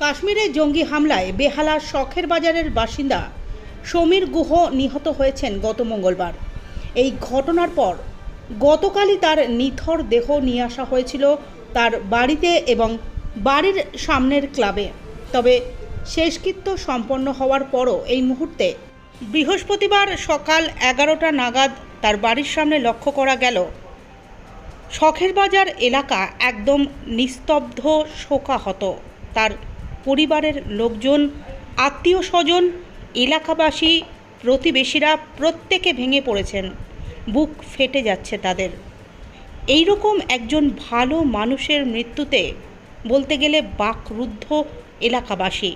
কাশ্মীরে জঙ্গি হামলায় বেহালার শখের বাজারের বাসিন্দা সমীর গুহ নিহত হয়েছেন গত মঙ্গলবার। এই ঘটনার পর গতকালই তার নিথর দেহ নিয়ে আসা হয়েছিল তার বাড়িতে এবং বাড়ির সামনের ক্লাবে। তবে শেষকৃত্য সম্পন্ন হওয়ার পরও এই মুহূর্তে বৃহস্পতিবার সকাল এগারোটা নাগাদ তার বাড়ির সামনে লক্ষ্য করা গেল। শখের বাজার এলাকা একদম নিস্তব্ধ, শোকাহত। তার পরিবারের লোকজন আত্মীয় স্বজন এলাকাবাসী, প্রতিবেশীরা প্রত্যেকে ভেঙে পড়েছেন। বুক ফেটে যাচ্ছে তাদের। এই রকম একজন ভালো মানুষের মৃত্যুতে বলতে গেলে বাকরুদ্ধ এলাকাবাসী।